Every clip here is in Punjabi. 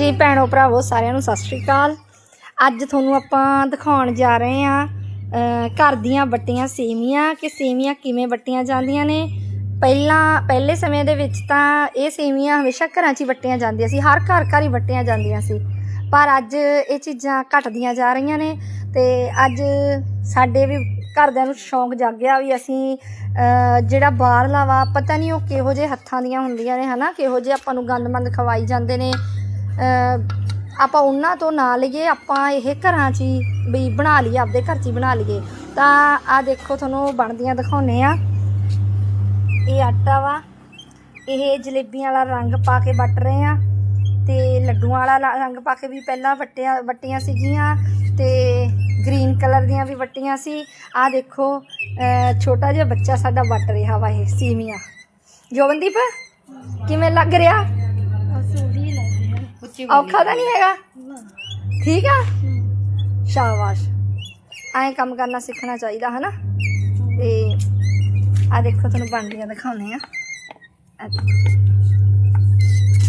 ਜੀ ਭੈਣੋ ਭਰਾਵੋ, ਸਾਰਿਆਂ ਨੂੰ ਸਤਿ ਸ਼੍ਰੀ ਅਕਾਲ। ਅੱਜ ਤੁਹਾਨੂੰ ਆਪਾਂ ਦਿਖਾਉਣ ਜਾ ਰਹੇ ਆ ਘਰ ਦੀਆਂ ਵੱਟੀਆਂ ਸੇਮੀਆਂ ਕਿ ਸੇਮੀਆਂ ਕਿਵੇਂ ਵੱਟੀਆਂ ਜਾਂਦੀਆਂ ਨੇ। ਪਹਿਲਾਂ, ਪਹਿਲੇ ਸਮੇਂ ਦੇ ਵਿੱਚ ਤਾਂ ਇਹ ਸੇਮੀਆਂ ਹਮੇਸ਼ਾ ਘਰਾਂ 'ਚ ਹੀ ਵੱਟੀਆਂ ਜਾਂਦੀਆਂ ਸੀ, ਹਰ ਘਰ ਘਰ ਹੀ ਵੱਟੀਆਂ ਜਾਂਦੀਆਂ ਸੀ। ਪਰ ਅੱਜ ਇਹ ਚੀਜ਼ਾਂ ਘਟਦੀਆਂ ਜਾ ਰਹੀਆਂ ਨੇ ਤੇ ਅੱਜ ਸਾਡੇ ਵੀ ਘਰਦਿਆਂ ਨੂੰ ਸ਼ੌਂਕ ਜਾਗਿਆ ਵੀ ਅਸੀਂ ਜਿਹੜਾ ਬਾਹਰਲਾ ਵਾ, ਪਤਾ ਨਹੀਂ ਉਹ ਕਿਹੋ ਜਿਹੇ ਹੱਥਾਂ ਦੀਆਂ ਹੁੰਦੀਆਂ ਨੇ, ਹਨਾ? ਕਿਹੋ ਜਿਹੇ ਆਪਾਂ ਨੂੰ ਗੰਦਮੰਦ ਖਵਾਈ ਜਾਂਦੇ ਨੇ ਆਪਾਂ ਉਹਨਾਂ ਤੋਂ ਨਾ ਲਈਏ ਆਪਾਂ ਇਹ ਘਰਾਂ 'ਚ ਹੀ ਵੀ ਬਣਾ ਲਈਏ, ਆਪਦੇ ਘਰ 'ਚ ਹੀ ਬਣਾ ਲਈਏ। ਤਾਂ ਆ ਦੇਖੋ ਤੁਹਾਨੂੰ ਬਣਦੀਆਂ ਦਿਖਾਉਨੇ ਆ ਇਹ ਆਟਾ ਵਾ, ਇਹ ਜਲੇਬੀਆਂ ਵਾਲਾ ਰੰਗ ਪਾ ਕੇ ਵੱਟ ਰਹੇ ਆ ਤੇ ਲੱਡੂਆਂ ਵਾਲਾ ਰੰਗ ਪਾ ਕੇ ਵੀ ਪਹਿਲਾਂ ਵੱਟਿਆ, ਵੱਟੀਆਂ ਸੀਗੀਆਂ ਤੇ ਗ੍ਰੀਨ ਕਲਰ ਦੀਆਂ ਵੀ ਵੱਟੀਆਂ ਸੀ। ਆ ਦੇਖੋ ਛੋਟਾ ਜਿਹਾ ਬੱਚਾ ਸਾਡਾ ਵੱਟ ਰਿਹਾ ਵਾ ਇਹ, ਸੀਵੀਆਂ। ਜੋਵਨਦੀਪ ਕਿਵੇਂ ਲੱਗ ਰਿਹਾ? ਔਖਾ ਤਾਂ ਨਹੀਂ ਹੈਗਾ? ਠੀਕ ਆ? ਸ਼ਾਬਾਸ਼। ਐਂ ਕੰਮ ਕਰਨਾ ਸਿੱਖਣਾ ਚਾਹੀਦਾ ਹਨਾ? ਤੇ ਆ ਦੇਖੋ ਤੁਹਾਨੂੰ ਬਣਦੀਆਂ ਦਿਖਾਉਨੇ ਆ।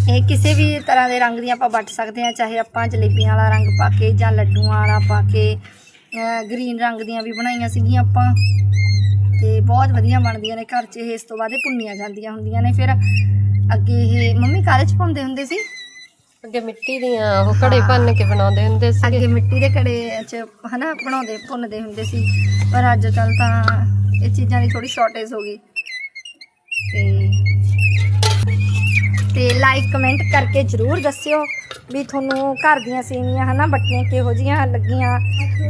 ਇਹ ਕਿਸੇ ਵੀ ਤਰ੍ਹਾਂ ਦੇ ਰੰਗ ਦੀਆਂ ਆਪਾਂ ਵੱਟ ਸਕਦੇ ਆ ਚਾਹੇ ਆਪਾਂ ਜਲੇਬੀਆਂ ਵਾਲਾ ਰੰਗ ਪਾ ਕੇ ਜਾਂ ਲੱਡੂਆਂ ਵਾਲਾ ਪਾ ਕੇ ਗ੍ਰੀਨ ਰੰਗ ਦੀਆਂ ਵੀ ਬਣਾਈਆਂ ਸੀਗੀਆਂ ਆਪਾਂ। ਤੇ ਬਹੁਤ ਵਧੀਆ ਬਣਦੀਆਂ ਨੇ। ਘਰ 'ਚ ਇਹ ਇਸ ਤੋਂ ਬਾਅਦ ਇਹ ਭੁੰਨੀਆਂ ਜਾਂਦੀਆਂ ਹੁੰਦੀਆਂ ਨੇ। ਫਿਰ ਅੱਗੇ ਇਹ ਮੰਮੀ ਕਾਲੇ 'ਚ ਪਾਉਂਦੇ ਹੁੰਦੇ ਸੀ? ਅੱਗੇ ਮਿੱਟੀ ਦੀਆਂ ਉਹ ਘੜੇ ਭੰਨ ਕੇ ਬਣਾਉਂਦੇ ਹੁੰਦੇ ਸੀ ਅੱਗੇ ਮਿੱਟੀ ਦੇ ਘੜੇ 'ਚ ਹਨਾ ਬਣਾਉਂਦੇ ਭੁੰਨਦੇ ਹੁੰਦੇ ਸੀ। ਪਰ ਅੱਜ ਕੱਲ ਤਾਂ ਇਹ ਚੀਜ਼ਾਂ ਦੀ ਥੋੜੀ ਸ਼ਾਰਟੇਜ ਹੋ ਗਈ। ਤੇ ਤੇ ਲਾਈਕ ਕਮੈਂਟ ਕਰਕੇ ਜਰੂਰ ਦੱਸਿਓ ਵੀ ਤੁਹਾਨੂੰ ਘਰ ਦੀਆਂ ਸੇਵੀਆਂ ਹਨਾ ਬੱਟੀਆਂ ਕਿਹੋ ਜੀਆਂ ਲੱਗੀਆਂ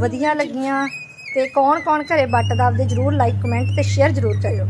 ਵਧੀਆ ਲੱਗੀਆਂ। ਤੇ ਕੌਣ ਕੌਣ ਘਰੇ ਵੱਟਦਾ ਆਪਦੇ ਜਰੂਰ ਲਾਈਕ ਕਮੈਂਟ ਤੇ ਸ਼ੇਅਰ ਜਰੂਰ ਕਰਿਓ।